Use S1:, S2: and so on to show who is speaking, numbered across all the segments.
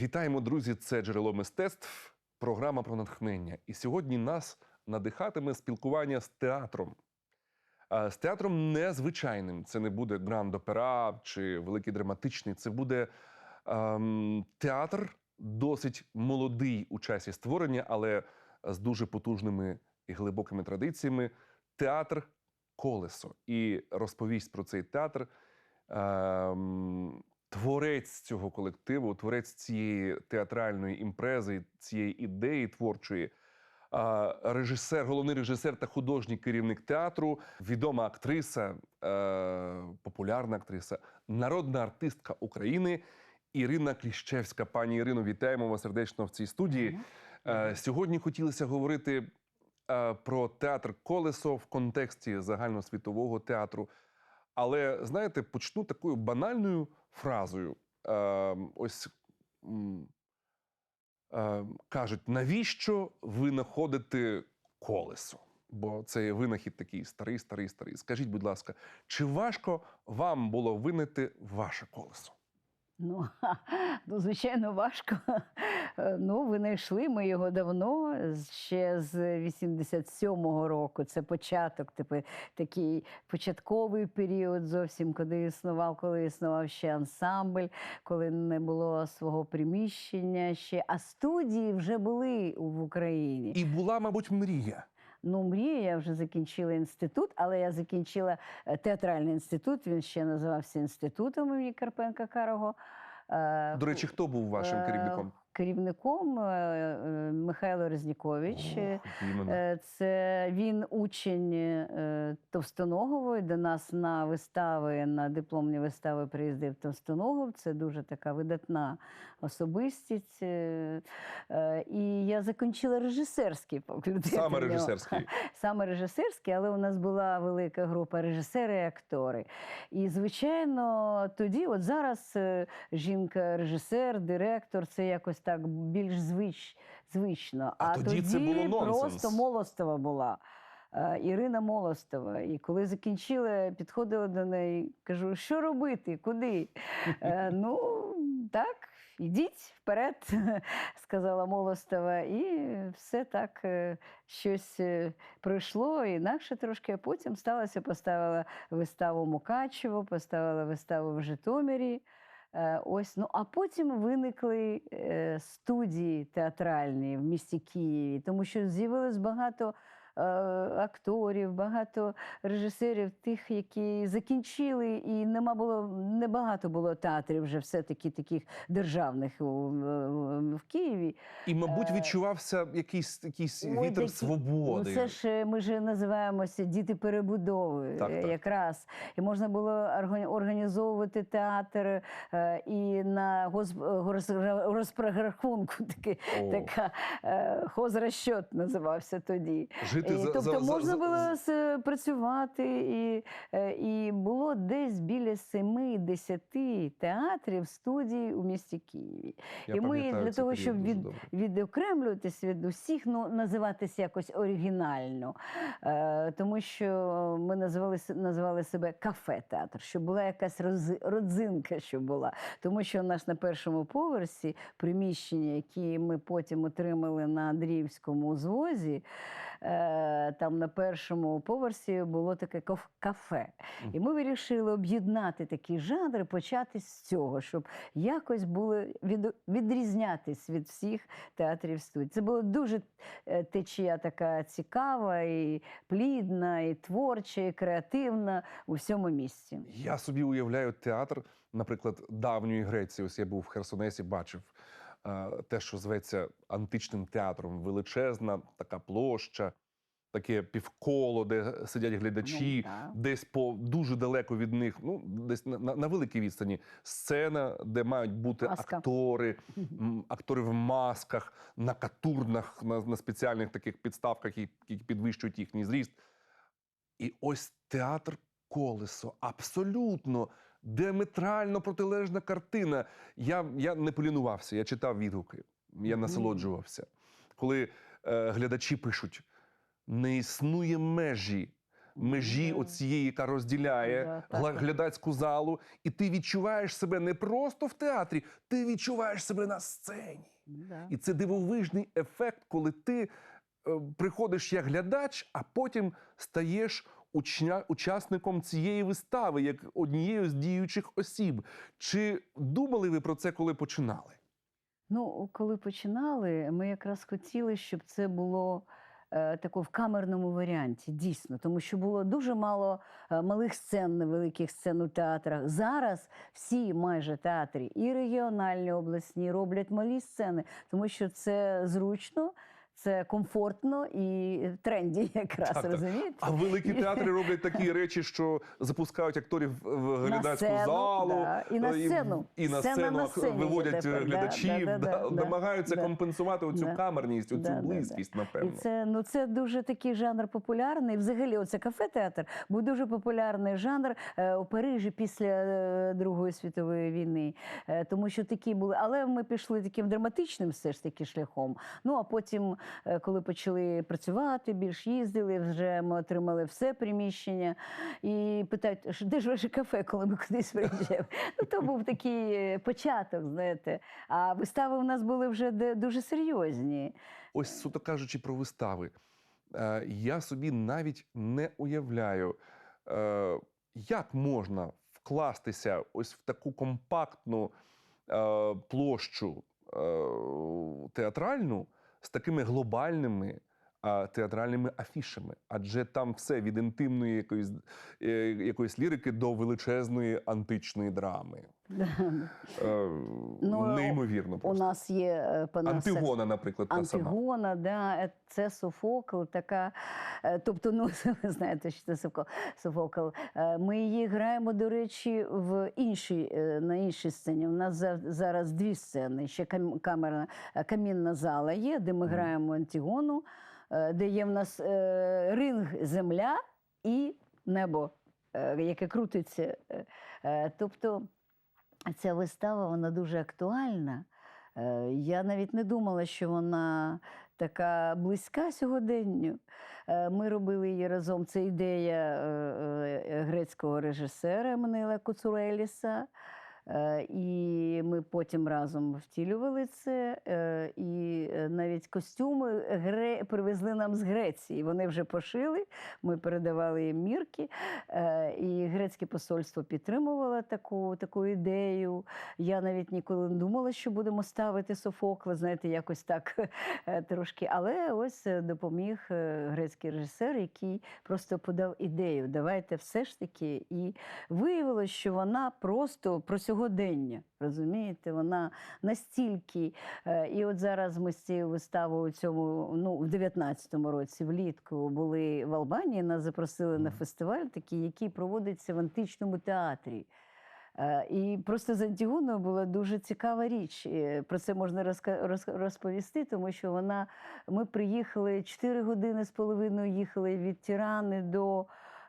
S1: Вітаємо, друзі! Це джерело мистецтв, програма про натхнення. І сьогодні нас надихатиме спілкування з театром. З театром незвичайним. Це не буде гранд опера чи великий драматичний. Це буде ем, театр досить молодий у часі створення, але з дуже потужними і глибокими традиціями. Театр Колесо. І розповість про цей театр ем, творець цього колективу, творець цієї театральної імпрези, цієї ідеї творчої. Режисер, головний режисер та художній керівник театру, відома актриса, е, популярна актриса, народна артистка України Ірина Кліщевська. Пані Ірино, вітаємо вас сердечно в цій студії. Е, Сьогодні хотілося говорити е, про театр Колесо в контексті загальносвітового театру. Але знаєте, почну такою банальною фразою. Е, ось е, кажуть, навіщо ви знаходите колесо? Бо це є винахід такий старий, старий, старий. Скажіть, будь ласка, чи важко вам було винайти ваше колесо?
S2: Ну, ну, звичайно, важко. Е, Ну, винайшли ми його давно, ще з 87-го року. Це початок, типу, такий початковий період зовсім, коли існував, коли існував ще ансамбль, коли не було свого приміщення ще. А студії вже були в Україні.
S1: І була, мабуть, мрія.
S2: Ну, мрія, я вже закінчила інститут, але я закінчила е, театральний інститут. Він ще називався інститутом імені Карпенка Карого. Е,
S1: До речі, хто був вашим керівником?
S2: Керівником е, е, Михайло Резнікович. Е, Це він учень Товстоногової. До нас на вистави, на дипломні вистави приїздив Товстоногов. Це дуже така видатна особистість. І я закінчила режисерський факультет.
S1: Саме режисерський.
S2: Саме режисерський, але у нас була велика група режисери і актори. І, звичайно, тоді, от зараз жінка, режисер, директор, це якось так більш звич, звично.
S1: А тоді це було нонсенс.
S2: просто Молостова була. Е, Ірина Молостова. І коли закінчила, підходила до неї, кажу, що робити, куди? Е, ну, так, ідіть вперед, сказала Молостова. І все так е, щось пройшло інакше трошки. А потім сталося, поставила виставу Мукачево, поставила виставу в Житомирі. Е, Ось, ну а потім виникли е, студії театральні в місті Києві, тому що з'явилось багато акторів, багато режисерів, тих, які закінчили, і нема було небагато було театрів вже все-таки таких державних у, в, в Києві.
S1: І, мабуть, відчувався якийсь, якийсь
S2: Ой,
S1: вітер
S2: такі-
S1: свободи.
S2: Ну, це ж е, ми ж називаємося діти перебудови,
S1: Так,
S2: е,
S1: так.
S2: якраз. І можна було органі- організовувати театр е, і на гос- гос- таки, така е, хозрасчет називався тоді.
S1: Жити
S2: І,
S1: за-
S2: тобто
S1: за- за-
S2: можна
S1: за-
S2: було с- працювати, і, е, і було десь біля семи-десяти театрів, студій у місті Києві.
S1: Я
S2: і ми для того, щоб від,
S1: добре.
S2: відокремлюватися від усіх, ну називатися якось оригінально. Е, тому що ми називали, називали себе кафе-театр, щоб була якась родзинка, що була. Тому що у нас на першому поверсі приміщення, які ми потім отримали на Андріївському узвозі, е, там на першому поверсі було таке каф- кафе. І ми вирішили об'єднати такі жанри, почати з цього, щоб якось було від, відрізнятись від всіх театрів студій. Це була дуже е, течія така цікава, і плідна, і творча, і креативна у всьому місці.
S1: Я собі уявляю театр, наприклад, давньої Греції. Ось я був в Херсонесі, бачив е, те, що зветься античним театром. Величезна така площа, таке півколо, де сидять глядачі,
S2: Ну,
S1: десь по дуже далеко від них, ну десь на, на, на великій відстані. Сцена, де мають бути
S2: Маска.
S1: актори, актори в масках, на катурнах, на, на спеціальних таких підставках, які які підвищують їхній зріст. І ось театр колесо абсолютно діаметрально протилежна картина. Я, я не полінувався, я читав відгуки, я насолоджувався. Коли е, глядачі пишуть: не існує межі межі
S2: Да.
S1: оцієї, яка розділяє
S2: так.
S1: глядацьку залу, і ти відчуваєш себе не просто в театрі, ти відчуваєш себе на сцені.
S2: Да.
S1: І це дивовижний ефект, коли ти е, приходиш як глядач, а потім стаєш учня, учасником цієї вистави, як однією з діючих осіб. Чи думали ви про це, коли починали?
S2: Ну, коли починали, ми якраз хотіли, щоб це було е, тако в камерному варіанті, дійсно, тому що було дуже мало е, малих сцен, невеликих сцен у театрах. Зараз всі майже театри, і регіональні обласні, роблять малі сцени, тому що це зручно, це комфортно і тренді якраз,
S1: Так, так.
S2: розумієте?
S1: А великі театри роблять такі речі, що запускають акторів в
S2: На сцену,
S1: залу
S2: да, і на
S1: е,
S2: сцену.
S1: і на сцену
S2: на сцені
S1: виводять
S2: тепер, да,
S1: глядачів,
S2: да, да,
S1: да,
S2: да,
S1: намагаються
S2: да.
S1: компенсувати оцю
S2: Да.
S1: камерність, оцю
S2: Да, да, да.
S1: близькість, напевно.
S2: І це, ну, це дуже такий жанр популярний. Взагалі, оце кафе-театр був дуже популярний жанр е, у Парижі після е, Другої світової війни. Тому що такі були. Але ми пішли таким драматичним все ж таки шляхом. Ну а потім, коли почали працювати, більш їздили, вже ми отримали все приміщення. І питають, де ж ваше кафе, коли ми кудись приїжджаємо? Ну, то був такий е, початок, знаєте. А вистави у нас були вже дуже серйозні.
S1: Ось суто кажучи про вистави, е, я собі навіть не уявляю, е, як можна вкластися ось в таку компактну е, площу е, театральну з такими глобальними. Е, Театральними афішами, адже там все від інтимної якоїсь, е, якоїсь лірики до величезної античної драми. Е,
S2: Ну,
S1: Неймовірно
S2: У нас є е, Панаса
S1: Антигона, наприклад, та сама.
S2: Антигона, да, е, це Софокл, така. е, Тобто, ну ви знаєте, що це Софокл-. Е, Ми її граємо, до речі, в іншій е, на іншій сцені. У нас за- зараз дві сцени. Ще кам- камерна е, камінна зала є, де ми граємо Антигону, е, де є в нас е, ринг земля і небо, е, яке крутиться. Е, е, Тобто ця вистава вона дуже актуальна. Е, Я навіть не думала, що вона така близька сьогоденню. Е, Ми робили її разом. Це ідея е, е, грецького режисера Еммануела Куцуреліса. І ми потім разом втілювали це. Е, І е, навіть костюми привезли нам з Греції. Вони вже пошили, ми передавали їм мірки. Е, І грецьке посольство підтримувало таку, таку ідею. Я навіть ніколи не думала, що будемо ставити Софокла, знаєте, якось так трошки. Але ось допоміг грецький режисер, який просто подав ідею. Давайте все ж таки. І виявилось, що вона просто про сьогодення. Розумієте, вона настільки. е, І от зараз ми з цією виставою у цьому, ну, в 19-му році, влітку, були в Албанії. Нас запросили на фестиваль, такий, який проводиться в античному театрі. Е, І просто з Антігоною була дуже цікава річ. Е, Про це можна розповісти, тому що вона ми приїхали 4 години з половиною їхали від Тірани до.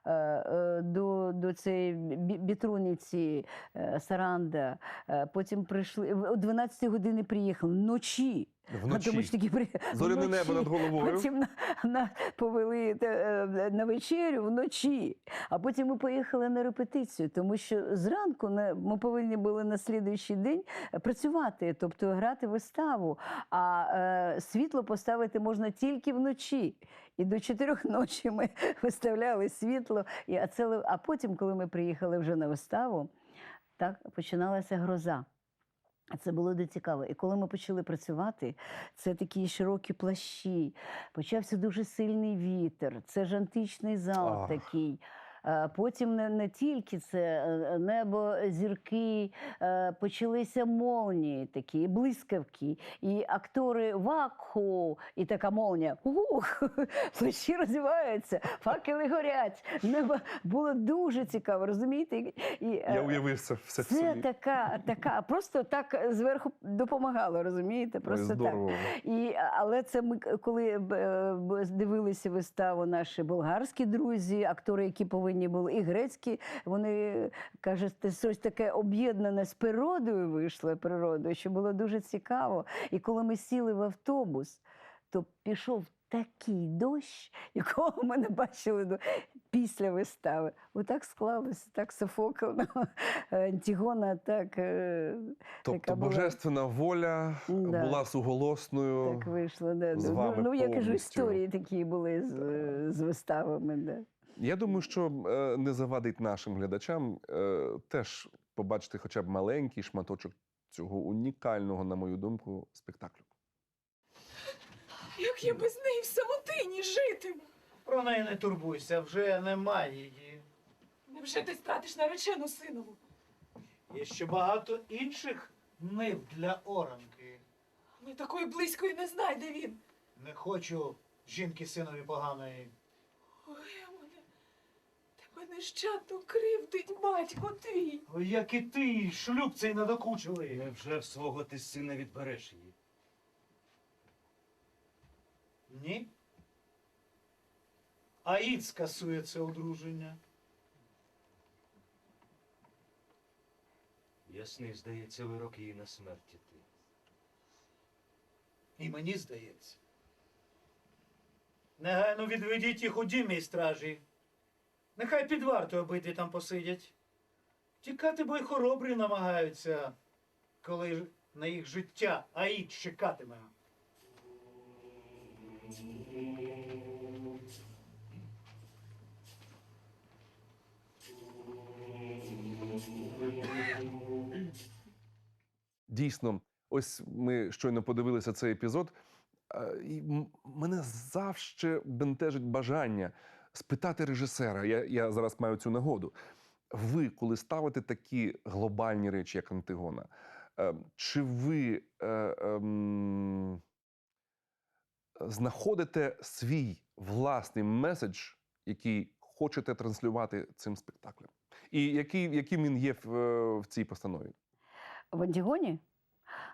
S2: Е, е, До, до цієї бітруниці е, Саранда. Потім прийшли о 12 години приїхали вночі. А Тому що
S1: Вночі.
S2: такі при...
S1: Зоряне небо над головою.
S2: Потім на, на, повели на вечерю вночі, а потім ми поїхали на репетицію, тому що зранку на, ми повинні були на слідуючий день працювати, тобто грати виставу. А е, світло поставити можна тільки вночі. І до чотирьох ночі ми виставляли світло. І, а, це, а потім, коли ми приїхали вже на виставу, так починалася гроза. Це було дуже цікаво. І коли ми почали працювати, це такі широкі плащі, почався дуже сильний вітер, це ж античний зал
S1: Ах.
S2: такий. Е, Потім не, не тільки це е, небо, зірки, е, почалися молнії такі, блискавки, і актори вакху, і така молнія. Ух, плащі розвиваються, факели горять. Небо було дуже цікаво, розумієте? І,
S1: Я
S2: е,
S1: уявив це все
S2: це
S1: собі.
S2: така, така, просто так зверху допомагало, розумієте?
S1: Ой,
S2: Просто так. І, але це ми коли е, дивилися виставу наші болгарські друзі, актори, які повинні були, і грецькі, вони кажуть, щось таке об'єднане з природою вийшло природою, що було дуже цікаво. І коли ми сіли в автобус, то пішов такий дощ, якого ми не бачили після вистави. Отак склалося, так Софокл, Антігона, так, е,
S1: Тобто
S2: Така була-
S1: божественна воля
S2: Да.
S1: була суголосною.
S2: так вийшло. Да.
S1: з
S2: Ну,
S1: вами
S2: ну, я кажу, історії такі були з, е, з виставами. Да.
S1: Я думаю, що е, не завадить нашим глядачам е, теж побачити хоча б маленький шматочок цього унікального, на мою думку, спектаклю.
S3: Як я без неї в самотині житиму?
S4: Про неї не турбуйся, вже немає її.
S3: Невже ти стратиш наречену синову?
S4: Є ще багато інших нив для оранки.
S3: Але такої близької не знайде він.
S4: Не хочу жінки синові поганої.
S3: Ой, нещадно кривдить батько твій.
S4: Ой, як і ти, шлюб цей надокучили.
S5: Невже в свого ти сина відбереш її?
S4: Ні? Аїд скасує це одруження.
S5: Ясний, здається, вирок її на смерть іти.
S4: І мені здається. Негайно відведіть їх у дім мій стражі. Нехай під вартою обидві там посидять. Тікати, бо й хоробрі намагаються, коли на їх життя Аїд чекатиме.
S1: Дійсно, ось ми щойно подивилися цей епізод. е, І мене завжди бентежить бажання спитати режисера. Я, я зараз маю цю нагоду. Ви, коли ставите такі глобальні речі, як Антигона, е, чи ви е, ем, знаходите свій власний меседж, який хочете транслювати цим спектаклем? І який, яким він є в, е, в цій постанові?
S2: В Антігоні?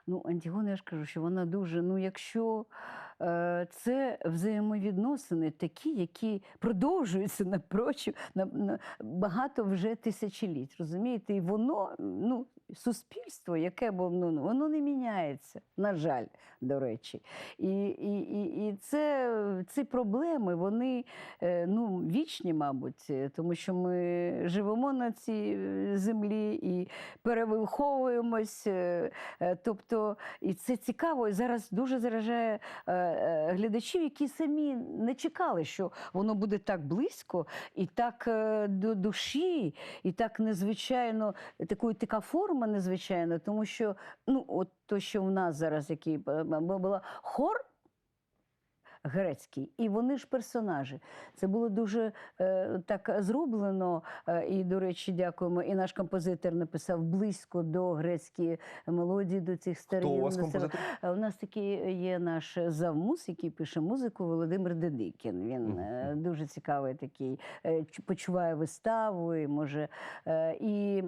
S2: Ну, Антігона, я ж кажу, що вона дуже. Ну, якщо е, це взаємовідносини такі, які продовжуються напрочу на, на багато вже тисячоліть. Розумієте? І воно, ну, суспільство, яке б воно, воно не міняється, на жаль, до речі. І, і, і, і це, ці проблеми, вони е, ну, вічні, мабуть, е, тому що ми живемо на цій е, землі і перевиховуємось. е, е, Тобто, і це цікаво. І зараз дуже заражає е, е, глядачів, які самі не чекали, що воно буде так близько і так е, до душі, і так незвичайно, такою така форма незвичайна, тому що ну, от то, що в нас зараз, який е, була хор. Грецький, і вони ж персонажі. Це було дуже е, так зроблено. Е, і, до речі, дякуємо. І наш композитор написав близько до грецької мелодії, до цих старих.
S1: Хто у вас композитор?
S2: Е, У нас такий є наш завмус, який пише музику Володимир Дедикін. Він е, дуже цікавий такий, е, почуває виставу і може. е, І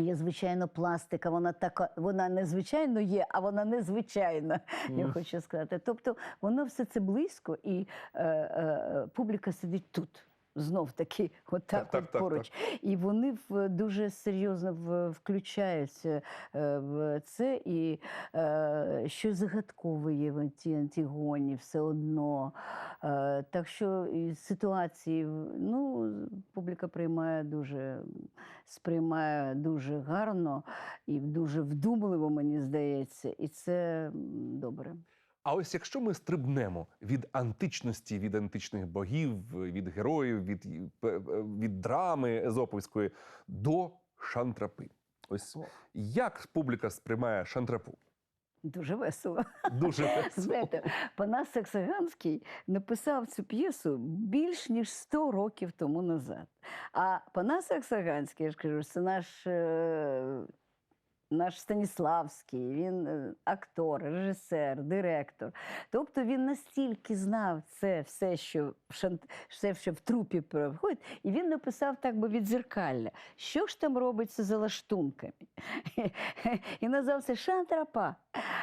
S2: Є звичайно пластика, вона така, вона незвичайно є, а вона незвичайна, я хочу сказати. Тобто воно все це близько, і е, е, публіка сидить тут. Знов таки, отак
S1: Так, так,
S2: от
S1: так,
S2: поруч. І вони в, дуже серйозно включаються е, в це. І е, що загадкове є в анті, Антігоні все одно. Е, так що ситуації ну, публіка приймає дуже, сприймає дуже гарно і дуже вдумливо, мені здається. І це добре.
S1: А ось якщо ми стрибнемо від античності, від античних богів, від героїв, від, е, від драми езоповської до шантрапи. Ось як публіка сприймає шантрапу?
S2: Дуже весело.
S1: Дуже весело.
S2: Знаєте, Панас Саксаганський написав цю п'єсу більш ніж 100 років тому назад. А Панас Саксаганський, я ж кажу, це наш. Наш Станіславський, він е, актор, режисер, директор. Тобто він настільки знав це все, що в шант... все, що в трупі проходить, і він написав так би відзеркалля. Що ж там робиться за лаштунками? І назвав це Шантрапа.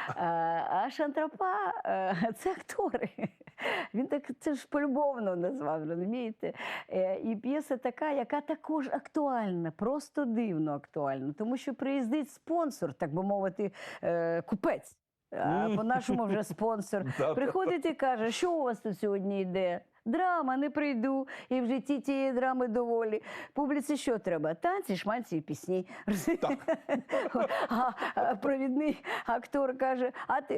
S2: А, а Шантрапа е, це актори. Він так це ж полюбовно назвав, розумієте? Е, І п'єса така, яка також актуальна, просто дивно актуальна, тому що приїздить спонсор, так би мовити, е, купець. по-нашому вже спонсор. Приходить і каже, що у вас тут сьогодні йде? Драма, не прийду. І в житті тієї драми доволі. Публіці що треба? Танці, шманці і пісні. А, а провідний актор каже: а ти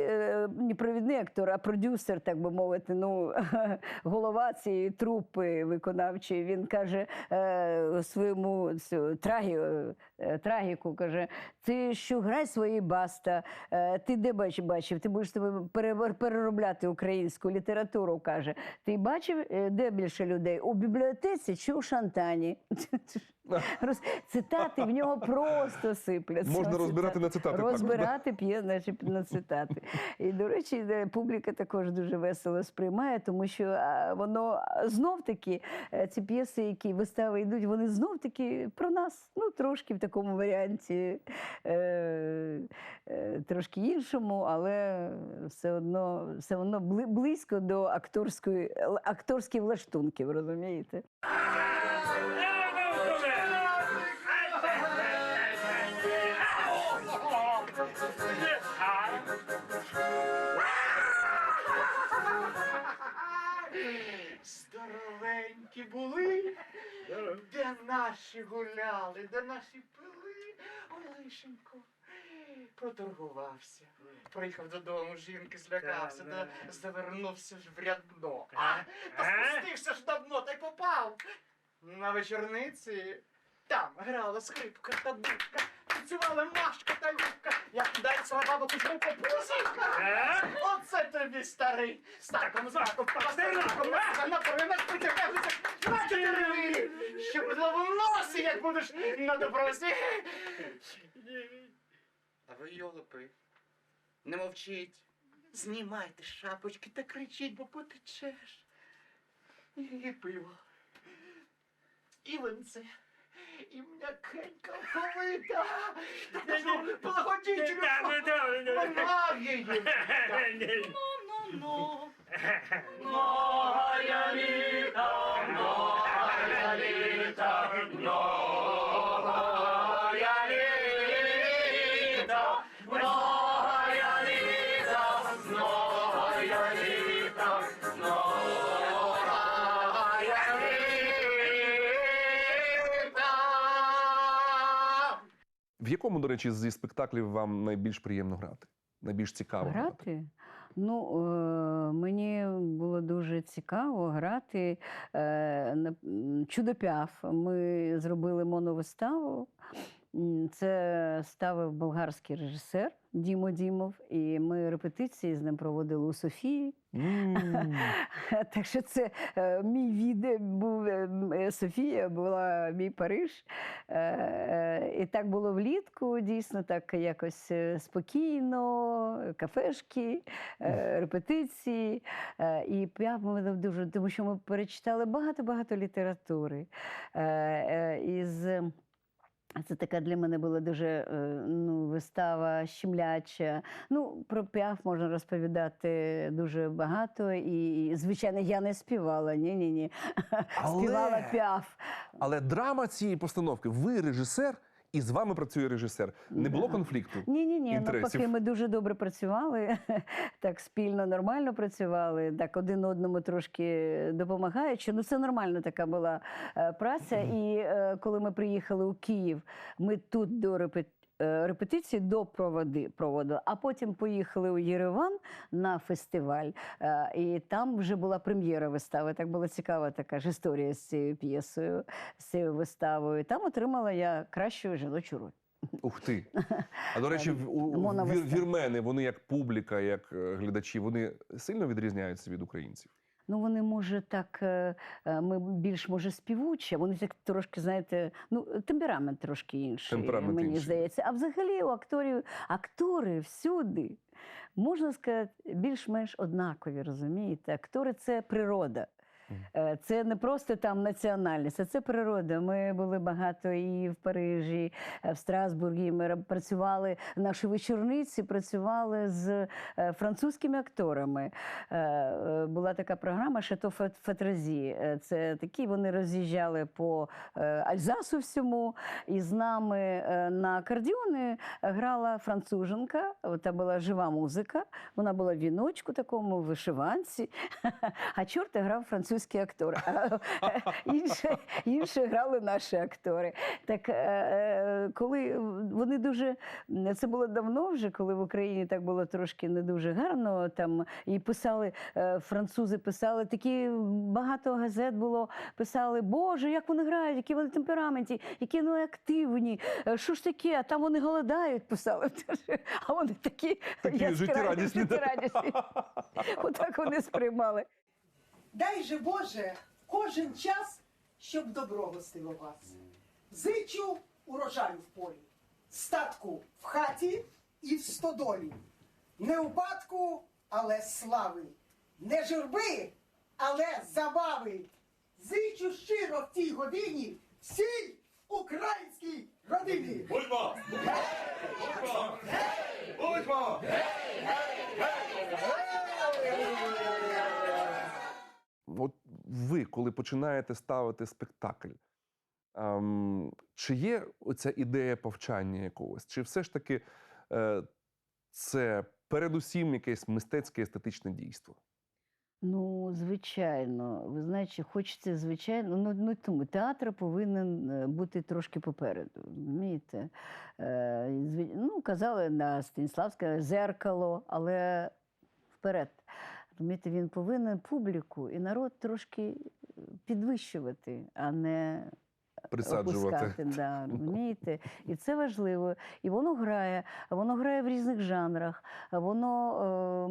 S2: не провідний актор, а продюсер, так би мовити, ну голова цієї трупи виконавчої. Він каже е, своєму цю, трагі, е, трагіку, каже: ти що грай свої баста, е, ти де бач, бачив? Ти будеш тебе пере- переробляти українську літературу, каже. Ти бачив, е, де більше людей? У бібліотеці чи у Шантані? Цитати в нього просто сипляться.
S1: Можна розбирати на цитати?
S2: Розбирати п'є, значить, на цитати. І, до речі, публіка також дуже весело сприймає, тому що воно знов таки е, ці п'єси, які вистави йдуть, вони знов таки про нас. Ну, трошки в такому варіанті, е, е, трошки іншому, але все одно, все одно близько до акторської, акторських влаштунків, розумієте?
S6: Здоровенькі були, де наші гуляли, де наші пили. Ой, лишенько. Проторгувався. Приїхав додому, жінки злякався, да завернувся ж в рядно. А, та спустився ж давно та й попав. На вечорниці там грала скрипка та дудка, танцювала Машка та Любка. Як дається баба кузьму по пузі. Оце тобі старий. Стаком, стаком, пастернаком, на провинах притягнувся. На чотири. Ще будло в носі, як будеш на допросі. А ви йолопи, не мовчіть. Знімайте шапочки та кричіть, бо потечеш. І пиво. І винце. І м'якенька оковита. Полагодіть, Вона її.
S3: Ну-ну-ну.
S6: Моя літа,
S1: В якому, до речі, зі спектаклів вам найбільш приємно грати? Найбільш цікаво грати?
S2: Грати? Ну, е, мені було дуже цікаво грати е, на Чудопяв. Ми зробили моновиставу. Це ставив болгарський режисер Дімо Дімов, і ми репетиції з ним проводили у Софії.
S1: М.
S2: Так що це е, мій віде був е, е, Софія, була мій Париж. І так було влітку, дійсно, так якось спокійно, кафешки, репетиції. І я мене дуже, тому що ми перечитали багато-багато літератури. Із це така для мене була дуже е, ну, вистава щемляча. Ну, про піаф можна розповідати дуже багато. І, і, звичайно, я не співала. Ні, ні, ні.
S1: Але-
S2: Співала піаф.
S1: Але драма цієї постановки, ви режисер, і з вами працює режисер. Не було конфлікту?
S2: Ні, ні, ні. Навпаки, ми дуже добре працювали, так спільно, нормально працювали, так один одному трошки допомагаючи. Ну, це нормальна така була е, праця. І е, коли ми приїхали у Київ, ми тут до репет- е, репетиції до проводи проводили, а потім поїхали у Єреван на фестиваль. е, І там вже була прем'єра вистави. Так була цікава така ж історія з цією п'єсою, з цією виставою. Там отримала я кращу жіночу роль.
S1: Ух ти. А до речі, у, вір, вірмени, вони як публіка, як е, глядачі, вони сильно відрізняються від українців.
S2: Ну, вони, може, так, е, е, ми більш може співучі, вони так трошки, знаєте, ну, темперамент трошки інший,
S1: Темперамент
S2: мені
S1: інший.
S2: здається. А взагалі у акторів, актори всюди, можна сказати, більш-менш однакові, розумієте? Актори це природа. Е, Це не просто там національність, а це природа. Ми були багато і в Парижі, е, в Страсбургі. Ми працювали, наші вечорниці працювали з е, французькими акторами. Була така програма Шато Фат- Фатразі. Це такі вони роз'їжджали по Альзасу всьому. І з нами на акордіони грала француженка. Там була жива музика. Вона була в віночку такому, вишиванці. А чорт грав французький актор. А інші, інші грали наші актори. Так е, е, коли вони дуже це було давно вже, коли в Україні так було трошки не дуже гарно. Там і писали е, французи, писали такі багато газет було. Писали, Боже, як вони грають, які вони темпераменті, які вони активні. Що ж таке? А там вони голодають, писали. А вони такі,
S1: Такі
S2: яскраві,
S1: життєрадісні.
S2: Отак вони сприймали.
S7: Дай же Боже кожен час, щоб добро гостило вас. Зичу урожаю в полі, статку в хаті і в стодолі. Не упадку, але слави, не журби, але забави. Зичу щиро в тій годині всій українській родині.
S1: Будьмо! Будьмо! Будьмо! От ви, коли починаєте ставити спектакль, ем, чи є оця ідея повчання якогось? Чи все ж таки е, це передусім якесь мистецьке естетичне дійство?
S2: Ну, звичайно, ви знаєте, хочеться, звичайно, ну, ну тому театр повинен е, бути трошки попереду. Розумієте? Е, ну, казали на Станіславське зеркало, але вперед. Розумієте, він повинен публіку і народ трошки підвищувати, а не
S1: Присаджувати.
S2: опускати, да, розумієте? І це важливо. І воно грає, воно грає в різних жанрах, воно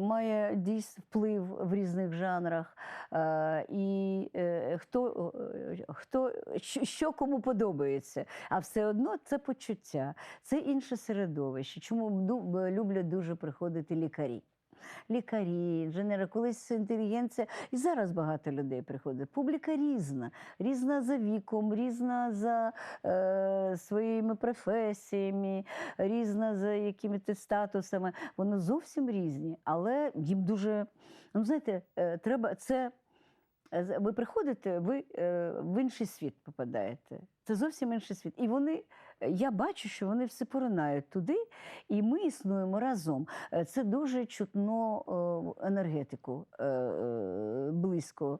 S2: е, має дійсно вплив в різних жанрах. Е, і е, хто, е, хто що, кому подобається, а все одно це почуття, це інше середовище. Чому ду- люблять дуже приходити лікарі? Лікарі, інженери, колись інтелігенція, і зараз багато людей приходить. Публіка різна, різна за віком, різна за е, своїми професіями, різна за якимись статусами. Вони зовсім різні, але їм дуже, ну знаєте, е, треба це. Е, Ви приходите, ви е, в інший світ попадаєте. Це зовсім інший світ. І вони, е, я бачу, що вони все поринають туди, і ми існуємо разом. Це дуже чутно енергетику близько.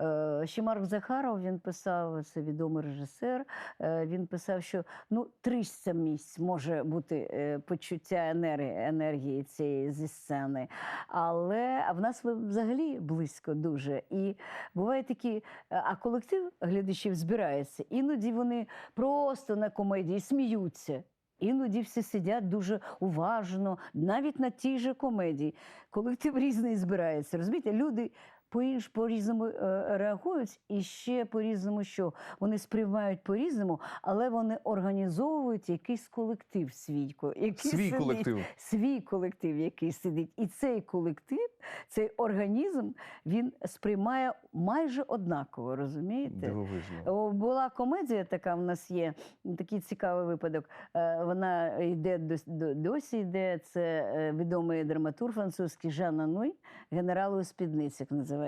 S2: Е, Ще Марк Захаров він писав, це відомий режисер. е, Він писав, що ну 300 місць може бути е, почуття енергії, енергії цієї зі сцени. Але в нас взагалі близько дуже. І буває такі, а колектив глядачів збирається. Іноді вони просто на комедії сміються. Іноді всі сидять дуже уважно, навіть на тій же комедії. Колектив різний збирається. Розумієте, люди по-інш, по-різному е, реагують і ще по-різному, що вони сприймають по-різному, але вони організовують якийсь колектив свій. Який
S1: Свій
S2: сидить,
S1: колектив.
S2: Свій колектив, який сидить. І цей колектив, цей організм, він сприймає майже однаково, розумієте?
S1: Дивовижно.
S2: Була комедія така в нас є, такий цікавий випадок. Е, Вона йде дос- до- досі йде. Це е, відомий драматург французький Жан Ануй, генерал у спідницях називається.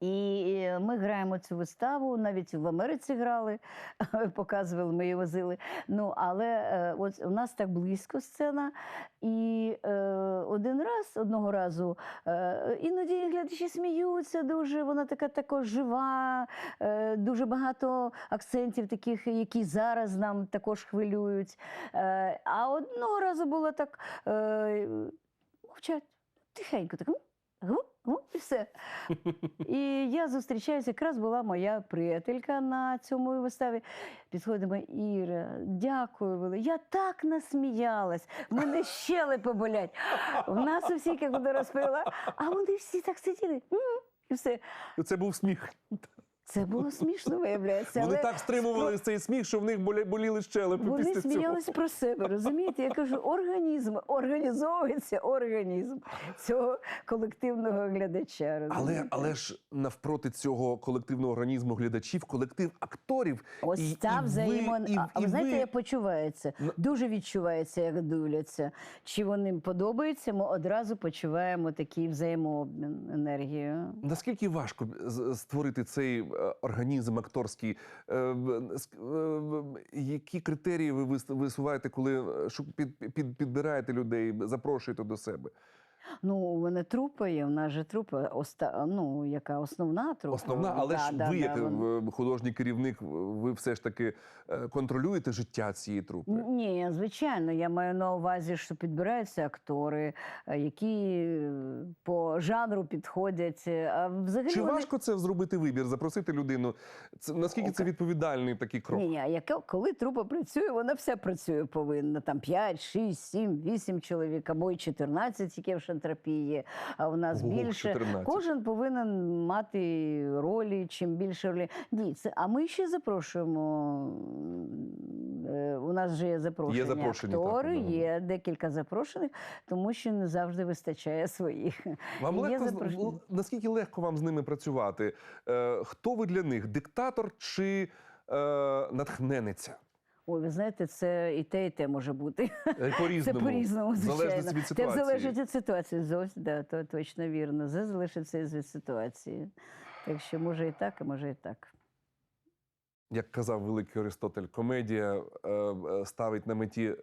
S2: І е, ми граємо цю виставу, навіть в Америці грали, показували, ми її возили. Ну, але е, от у нас так близько сцена. І е, один раз, одного разу, е, іноді глядачі сміються дуже, вона така також жива, е, дуже багато акцентів таких, які зараз нам також хвилюють. Е, а одного разу було так е, мовчать, тихенько, так. «М, гу, гу», і все. І я зустрічаюся, якраз була моя приятелька на цьому виставі. Підходимо, Іра, дякую, вели. Я так насміялась, мене щелепи болять. В нас у всіх, як вона розповіла, а вони всі так сиділи. І все.
S1: Це був сміх.
S2: Це було смішно, виявляється.
S1: Вони
S2: але
S1: так стримували цей сміх, що в них боля- боліли щелепи
S2: Вони
S1: після цього.
S2: про себе, розумієте? Я кажу, організм, організовується організм цього колективного глядача.
S1: Але,
S2: розумієте?
S1: але ж навпроти цього колективного організму глядачів, колектив акторів.
S2: Ось
S1: і,
S2: та
S1: і і-
S2: а, а ви знаєте, як почувається? Дуже відчувається, як дивляться. Чи вони подобається, ми одразу почуваємо такий взаємообмін енергією.
S1: Наскільки важко створити цей організм акторський? Е, е, Які критерії ви вис- висуваєте, коли е, підбираєте людей, запрошуєте до себе?
S2: Ну, у мене трупа є, у нас же трупа, оста... ну, яка основна трупа.
S1: Основна, але
S2: Да,
S1: ж
S2: да,
S1: ви,
S2: да,
S1: як
S2: вон-
S1: е, художній керівник, ви все ж таки е, контролюєте життя цієї трупи?
S2: Ні, звичайно, я маю на увазі, що підбираються актори, е, які по жанру підходять. А взагалі
S1: Чи
S2: вони...
S1: важко це зробити вибір, запросити людину? Це наскільки це відповідальний такий крок?
S2: Ні, ні, яка, коли трупа працює, вона вся працює повинна. Там 5, 6, 7, 8 чоловік, або й 14, які в шантропії а у нас
S1: Ого,
S2: більше.
S1: 14.
S2: Кожен повинен мати ролі, чим більше ролі. Ні, це, а ми ще запрошуємо. е, У нас же є запрошення.
S1: запрошені, так,
S2: актори,
S1: да.
S2: є декілька запрошених, тому що не завжди вистачає своїх.
S1: Вам
S2: Є
S1: легко з-
S2: запрошення.
S1: наскільки легко вам з ними працювати? Е, хто ви для них? Диктатор чи е, натхненниця?
S2: Ой, ви знаєте, це і те, і те може бути.
S1: Е,
S2: Це
S1: По-різному.
S2: по-різному, звичайно.
S1: залежності від
S2: Це залежить від ситуації. Зовсім да, то точно вірно. Це залежить від ситуації. Так що може і так, а може і так.
S1: Як казав великий Аристотель, комедія е, е, ставить на меті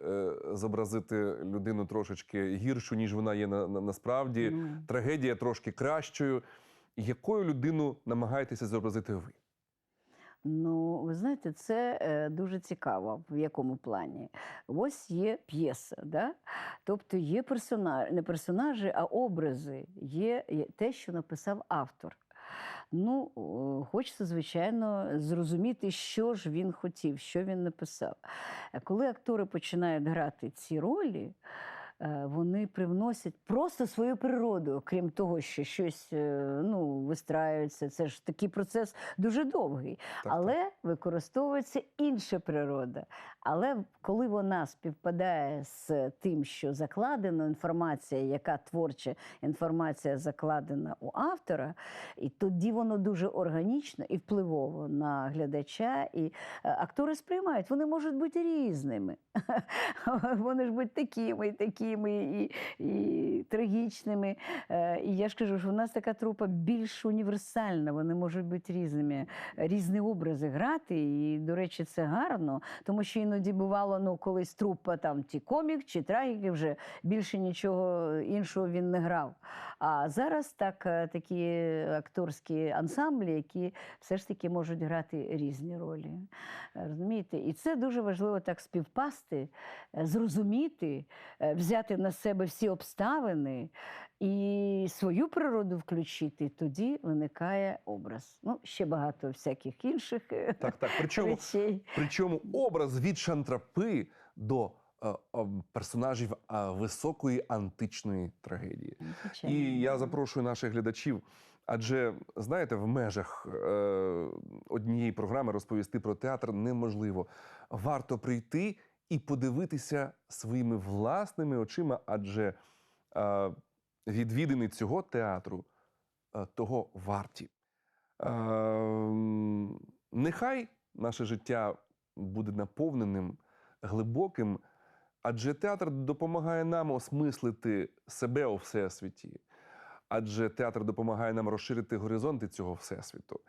S1: зобразити людину трошечки гіршу, ніж вона є на, на, насправді.
S2: Ну.
S1: Трагедія трошки кращою. Якою людину намагаєтеся зобразити ви?
S2: Ну, ви знаєте, це е, дуже цікаво, в якому плані. Ось є п'єса, да? тобто є персонажі, не персонажі, а образи, є, те, що написав автор. Ну, хочеться, звичайно, зрозуміти, що ж він хотів, що він написав. Е, Коли актори починають грати ці ролі, вони привносять просто свою природу, крім того, що щось е, ну, вистраюється. Це ж такий процес дуже довгий.
S1: Так,
S2: Але використовується інша природа. Але коли вона співпадає з тим, що закладено інформація, яка творча інформація закладена у автора, і тоді воно дуже органічно і впливово на глядача. І е, актори сприймають, вони можуть бути різними. Вони ж будуть такими, і такими, і, і трагічними. Е, І я ж кажу, що в нас така трупа більш універсальна, вони можуть бути різними, різні образи грати. І, до речі, це гарно, тому що іноді бувало, ну, колись трупа там ті комік чи трагіки вже більше нічого іншого він не грав. А зараз так, е, такі акторські ансамблі, які все ж таки можуть грати різні ролі. Розумієте? І це дуже важливо так співпасти, е, зрозуміти, е, взяти на себе всі обставини і свою природу включити. Тоді виникає образ. Ну, ще багато всяких інших е,
S1: Так, так. Причому,
S2: речей.
S1: причому образ від шантрапи до е, е, персонажів високої античної трагедії.
S2: Звичайно.
S1: І я запрошую наших глядачів. Адже знаєте, в межах е, однієї програми розповісти про театр неможливо. Варто прийти і подивитися своїми власними очима, адже е, відвідини цього театру е, того варті. Е, нехай наше життя буде наповненим, глибоким, адже театр допомагає нам осмислити себе у всесвіті. Адже театр допомагає нам розширити горизонти цього всесвіту.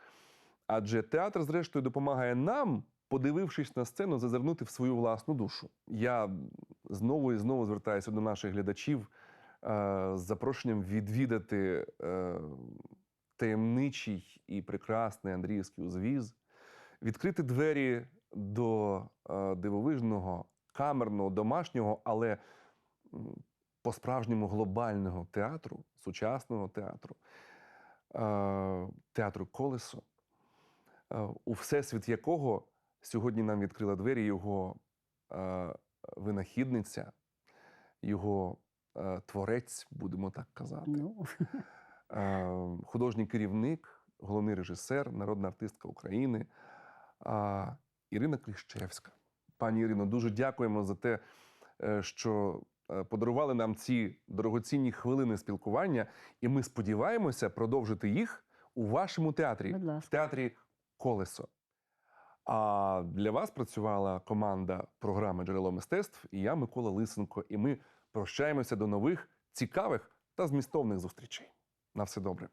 S1: Адже театр, зрештою, допомагає нам, подивившись на сцену, зазирнути в свою власну душу. Я знову і знову звертаюся до наших глядачів е, з запрошенням відвідати е, таємничий і прекрасний Андріївський узвіз, відкрити двері до е, дивовижного, камерного, домашнього, але по-справжньому глобального театру, сучасного театру, е, театру Колесо, е, у всесвіт якого сьогодні нам відкрила двері його е, винахідниця, його е, творець, будемо так казати,
S2: Ну,
S1: е, художній керівник головний режисер, народна артистка України а, Ірина Кліщевська. Пані Ірино, дуже дякуємо за те, е, що е, подарували нам ці дорогоцінні хвилини спілкування, і ми сподіваємося продовжити їх у вашому театрі, в театрі Колесо. А для вас працювала команда програми Джерело мистецтв і я, Микола Лисенко. І ми прощаємося до нових цікавих та змістовних зустрічей. На все добре.